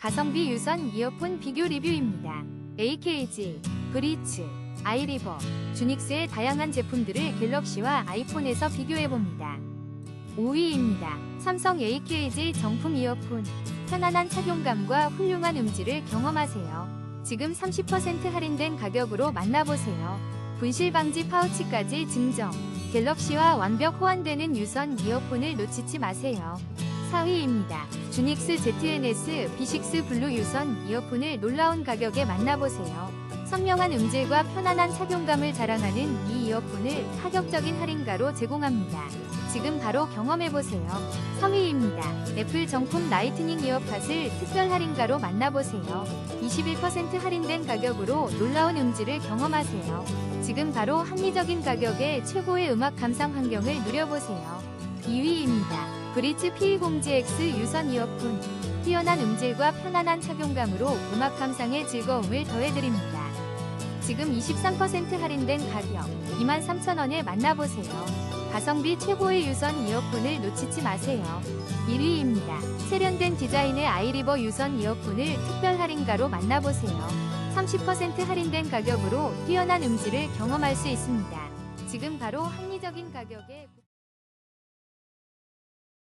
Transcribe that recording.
가성비 유선 이어폰 비교 리뷰입니다. AKG, 브리츠, 아이리버, 주닉스의 다양한 제품들을 갤럭시와 아이폰에서 비교해봅니다. 5위입니다. 삼성 AKG 정품 이어폰. 편안한 착용감과 훌륭한 음질을 경험하세요. 지금 30% 할인된 가격으로 만나보세요. 분실 방지 파우치까지 증정. 갤럭시와 완벽 호환되는 유선 이어폰을 놓치지 마세요. 4위입니다. 주닉스 ZNS B6 블루 유선 이어폰을 놀라운 가격에 만나보세요. 선명한 음질과 편안한 착용감을 자랑하는 이 이어폰을 파격적인 할인가로 제공합니다. 지금 바로 경험해보세요. 3위입니다. 애플 정품 라이트닝 이어팟을 특별 할인가로 만나보세요. 21% 할인된 가격으로 놀라운 음질을 경험하세요. 지금 바로 합리적인 가격에 최고의 음악 감상 환경을 누려보세요. 2위입니다. 브리츠 P20GX 유선 이어폰. 뛰어난 음질과 편안한 착용감으로 음악 감상의 즐거움을 더해드립니다. 지금 23% 할인된 가격 23,000원에 만나보세요. 가성비 최고의 유선 이어폰을 놓치지 마세요. 1위입니다. 세련된 디자인의 아이리버 유선 이어폰을 특별 할인가로 만나보세요. 30% 할인된 가격으로 뛰어난 음질을 경험할 수 있습니다. 지금 바로 합리적인 가격에